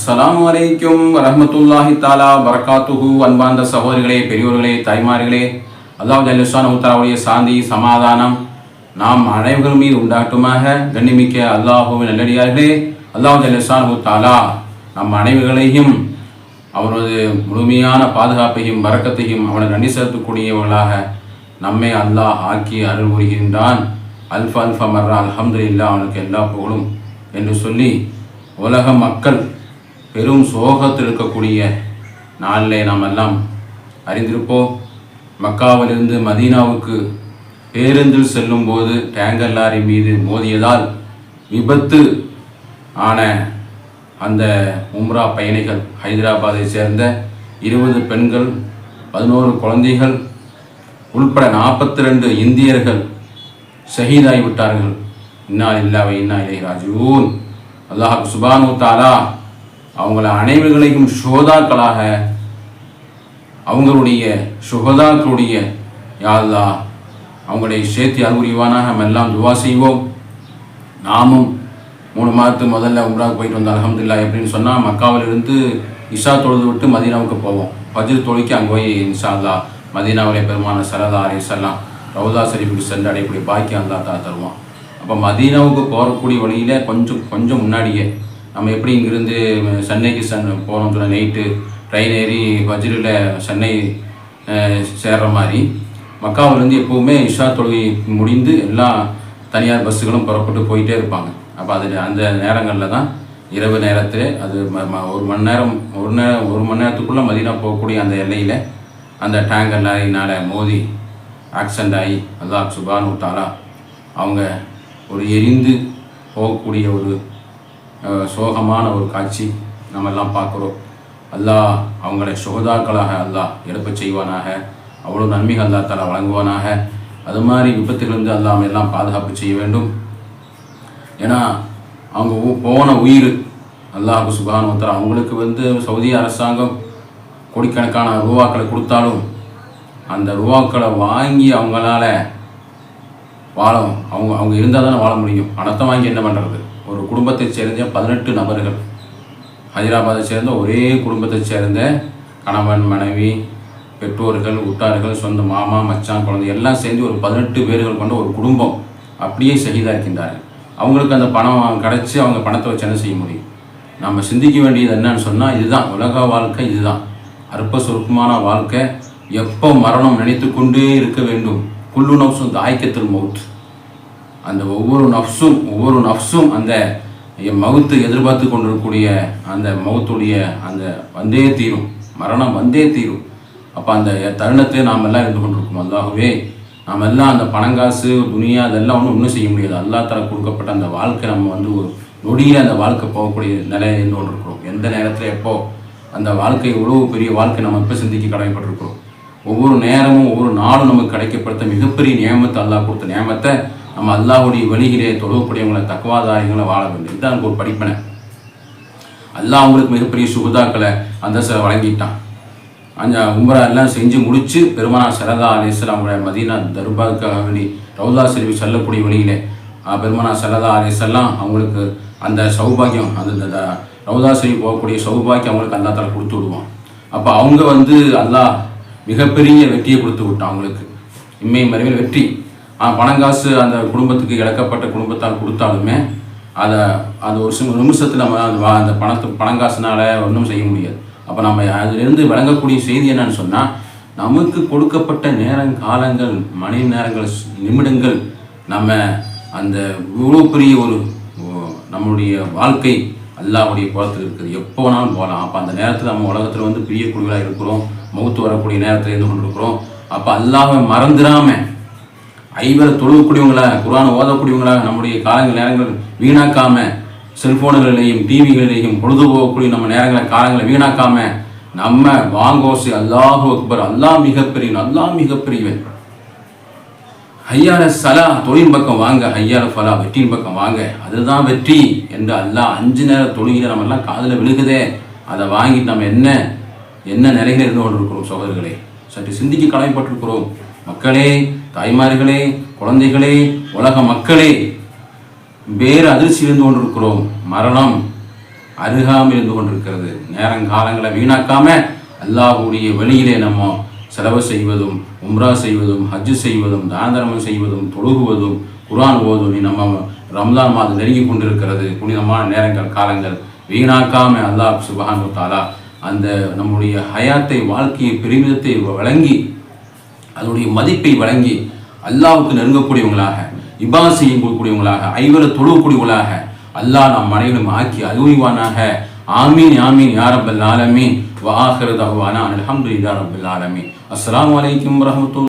அஸ்ஸலாமு அலைக்கும் வரமத்துல்லாஹி தாலா வரகாத்துஹு அன்பார்ந்த சகோதரிகளே பெரியோர்களே தாய்மார்களே அல்லாஹ் ஜல்லுசான் உத்தாவுடைய சாந்தி சமாதானம் நாம் அனைவர்கள் மீது உண்டாட்டுமாக கண்ணிமிக்க அல்லாஹுவின் நல்லடியார்களே அல்லாஹ் ஜல்லுசான் தாலா நம் அனைவர்களையும் அவனது முழுமையான பாதுகாப்பையும் வரக்கத்தையும் அவனை நன்றி செலுத்தக்கூடியவர்களாக நம்மை அல்லாஹ் ஆக்கி அருள் புரிகின்றான் அல்ஃப அல்ஃபா மர்ரா இல்லா அவனுக்கு எல்லா புகழும் என்று சொல்லி உலக மக்கள் பெரும் சோகத்தில் இருக்கக்கூடிய நாளிலே நாம் எல்லாம் அறிந்திருப்போம். மக்காவிலிருந்து மதீனாவுக்கு பேருந்தில் செல்லும்போது டேங்கர் லாரி மீது மோதியதால் விபத்து ஆன அந்த உம்ரா பயணிகள் ஹைதராபாத்தை சேர்ந்த இருபது பெண்கள் பதினோரு குழந்தைகள் உள்பட நாற்பத்தி ரெண்டு இந்தியர்கள் ஷஹீதாகிவிட்டார்கள். இன்னா இல்லாவை இன்னா இலை ராஜூன் அல்லாஹ் சுபானு தாலா அவங்கள அனைவர்களையும் சுகதாக்களாக அவங்களுடைய சுகதாக்களுடைய யாழ்லா அவங்களை சேர்த்து அறிவுரிவானாக நம்ம எல்லாம் துவா செய்வோம். நாமும் மூணு மாதத்துக்கு முதல்ல உம்ராவுக்கு போயிட்டு வந்தோம் அலமதுல்லா எப்படின்னு சொன்னால் மக்காவிலிருந்து இஷா தொழுது விட்டு மதீனாவுக்கு போவோம். ஃபஜ்ர் தொழுக்கி அங்கே போய் இன்ஷா அல்லா மதீனாவிலே பெருமான சரதா அலிசல்லாம் ரவுதா ஷரீஃபுக்கு சென்று அடையக்கூடிய பாக்கியம் அல்லா தா தருவான். அப்போ மதீனாவுக்கு போகக்கூடிய வழியில் கொஞ்சம் கொஞ்சம் முன்னாடியே நம்ம எப்படி இங்கிருந்து சென்னைக்கு சன் போகிறோம் சொன்ன நைட்டு ட்ரெயின் ஏறி வஜ்ரில் சென்னை சேர்ற மாதிரி. மக்காவிலேருந்து எப்போவுமே இஷா தொழுகை முடிந்து எல்லா தனியார் பஸ்ஸுகளும் புறப்பட்டு போயிட்டே இருப்பாங்க. அப்போ அது அந்த நேரங்களில் தான் இரவு நேரத்தில் அது ம- ஒரு மணி நேரம் ஒரு நேரம் ஒரு மணி நேரத்துக்குள்ளே மதினா போகக்கூடிய அந்த எல்லையில் அந்த டேங்கர் லாரினால் மோதி ஆக்சிடென்ட் ஆகி அல்லாஹ் சுபானு தாலா அவங்க ஒரு எரிந்து போகக்கூடிய ஒரு சோகமான ஒரு காட்சி நம்ம எல்லாம் பார்க்குறோம். அல்லாஹ் அவங்களை சுகதாக்களாக அல்லாஹ் எழுப்பச் செய்வானாக. அவ்வளோ நன்மைகள் அல்லா தலா வழங்குவானாக. அது மாதிரி விபத்துகளிலிருந்து அல்லாஹ் எல்லாம் பாதுகாப்பு செய்ய வேண்டும். ஏன்னா அவங்க உ- போன உயிர் அல்லாஹ் சுபான் அவங்களுக்கு வந்து சவுதி அரசாங்கம் கோடிக்கணக்கான ரூபாக்களை கொடுத்தாலும் அந்த ரூபாக்களை வாங்கி அவங்களால வாழ அவங்க அவங்க இருந்தால் தானே வாழ முடியும். பணத்தை வாங்கி என்ன பண்ணுறது ஒரு குடும்பத்தை சேர்ந்த பதினெட்டு நபர்கள். ஹைதராபாத்தை சேர்ந்த ஒரே குடும்பத்தை சேர்ந்த கணவன் மனைவி பெற்றோர்கள் உட்டார்கள் சொந்த மாமா மச்சான் குழந்தை எல்லாம் சேர்ந்து ஒரு பதினெட்டு பேர்கள் கொண்ட ஒரு குடும்பம் அப்படியே ஷஹீதா அவங்களுக்கு அந்த பணம் கிடச்சி அவங்க பணத்தை வச்சு என்ன செய்ய முடியும்? நம்ம சிந்திக்க வேண்டியது என்னன்னு சொன்னால் இதுதான். உலக வாழ்க்கை இதுதான். அற்ப சுருக்கமான வாழ்க்கை. எப்போ மரணம் நினைத்து கொண்டே இருக்க வேண்டும். குல்லு நப்சும் தாய்க்கத்தில் மவுத். அந்த ஒவ்வொரு நஃப்ஸும் ஒவ்வொரு நஃப்ஸும் அந்த மவுத்து எதிர்பார்த்து கொண்டிருக்கக்கூடிய அந்த மவுத்துடைய அந்த வந்தே தீரும் மரணம் வந்தே தீரும். அப்போ அந்த தருணத்தை நாம் எல்லாம் இருந்து கொண்டிருக்கோம். அல்லாகவே நாம் எல்லாம் அந்த பணங்காசு துணியா அதெல்லாம் ஒன்றும் ஒன்றும் செய்ய முடியாது. அல்லா தர கொடுக்கப்பட்ட அந்த வாழ்க்கை நம்ம வந்து ஒரு நொடியில் அந்த வாழ்க்கை போகக்கூடிய நிலையை இருந்து கொண்டிருக்கிறோம். எந்த நேரத்தில் எப்போ அந்த வாழ்க்கை எவ்வளவு பெரிய வாழ்க்கை நம்ம இப்போ சிந்திக்க கடமைப்பட்டிருக்கிறோம். ஒவ்வொரு நேரமும் ஒவ்வொரு நாளும் நமக்கு கிடைக்கப்படுத்த மிகப்பெரிய நியமத்தை அல்லாஹ் கொடுத்த நியமத்தை நம்ம அல்லாஹுடைய வழியிலே தொழக்கூடியவங்களை தக்குவாதாரிகளை வாழ வேண்டும். இதுதான் எனக்கு ஒரு படிப்பனை. அல்லாஹ் அவங்களுக்கு மிகப்பெரிய சுகுதாக்களை அந்த சில வழங்கிட்டான். அந்த உம்ரா எல்லாம் செஞ்சு முடிச்சு பெருமானா சரதா அலிஸ்லாம் அவங்கள மதீனா தர்பாருக்காக வேண்டி ரவுதா செல்வி செல்லக்கூடிய வழியிலே பெருமானா சரதா அலிஸ்லாம் அவங்களுக்கு அந்த சௌபாகியம் அந்த ரவுதா செல்வி போகக்கூடிய சௌபாகியம் அவங்களுக்கு அல்லா தலை கொடுத்து விடுவான். அப்போ அவங்க வந்து அல்லாஹ் மிகப்பெரிய வெற்றியை கொடுத்து விட்டான் அவங்களுக்கு. இம்மை மறைவில் வெற்றி. பணம் பணங்காசு அந்த குடும்பத்துக்கு இழக்கப்பட்ட குடும்பத்தால் கொடுத்தாலுமே அதை அந்த ஒரு சில நிமிஷத்தில் நம்ம அந்த வா- அந்த பணத்து ஒன்றும் செய்ய முடியாது. அப்போ நம்ம அதிலிருந்து விளங்கக்கூடிய செய்தி என்னன்னு சொன்னால் நமக்கு கொடுக்கப்பட்ட நேரம் காலங்கள் மணி நேரங்கள் நிமிடங்கள் நம்ம அந்த இவ்வளோ பெரிய ஒரு நம்மளுடைய வாழ்க்கை அல்லாவுடைய குளத்தில் இருக்குது. எப்போ வேணாலும் போகலாம். அப்போ அந்த நேரத்தில் நம்ம உலகத்தில் வந்து பெரிய குழுவிலாக இருக்கிறோம். மௌத்து வரக்கூடிய நேரத்தில் இருந்து கொண்டிருக்கிறோம். அப்போ அல்லாமல் மறந்துடாமல் ஐவரை தொழுகக்கூடியவங்களா குரானை ஓதக்கூடியவங்களா நம்முடைய காலங்கள் நேரங்கள் வீணாக்காம செல்போன்களிலேயும் டிவிகளிலேயும் பொழுது போகக்கூடிய நம்ம நேரங்களை காலங்களை வீணாக்காம நம்ம வாங்கோசி அல்லாஹு அக்பர் அல்லாஹ் மிகப்பெரியவன் அல்லாஹ் மிகப்பெரியவன். ஐயார சலா தொழில் பக்கம் வாங்க ஐயார ஃபலா வெற்றியின் பக்கம் வாங்க அதுதான் வெற்றி என்று அல்லாஹ் அஞ்சு நேர தொழுகையில நம்ம எல்லாம் காதில் விழுகுதே. அதை வாங்கிட்டு நம்ம என்ன என்ன நிலையில் இருந்து கொண்டிருக்கிறோம் சகோதரர்களே? சற்று சிந்திக்க கடமைப்பட்டிருக்கிறோம் மக்களே தாய்மார்களே குழந்தைகளே உலக மக்களே வேறு அதிர்ச்சி இருந்து கொண்டிருக்கிறோம். மரணம் அருகாமல் இருந்து கொண்டிருக்கிறது. நேரங்காலங்களை வீணாக்காம அல்லாஹ்வுடைய வழியிலே நம்ம செலவு செய்வதும் உம்ரா செய்வதும் ஹஜ்ஜு செய்வதும் தானதர்மம் செய்வதும் தொழுகுவதும் குரான் ஓதும் நம்ம ரம்ஜான் மாதம் நெருங்கி கொண்டிருக்கிறது. புனிதமான நேரங்கள் காலங்கள் வீணாக்காம அல்லாஹ் சுபஹானு தாலா அந்த நம்முடைய ஹயாத்தை வாழ்க்கையை பெருமிதத்தை வழங்கி அதனுடைய மதிப்பை வழங்கி அல்லாவுக்கு நெருங்கக்கூடியவங்களாக இபா செய்யக்கூடியவங்களாக ஐவர தொழுகக்கூடியவங்களாக அல்லாஹ் நம் அனைவரும் ஆக்கி அறிவுரிவானாக ஆமீன் ஆமீன் யாரபல் ஆலமீன். வ ஆஹிரு தஅவானா அல்ஹம்துலில்லாஹி ஆலமீன். அஸ்லாம் வலைக்கம் வரஹ்மத்துல்லாஹி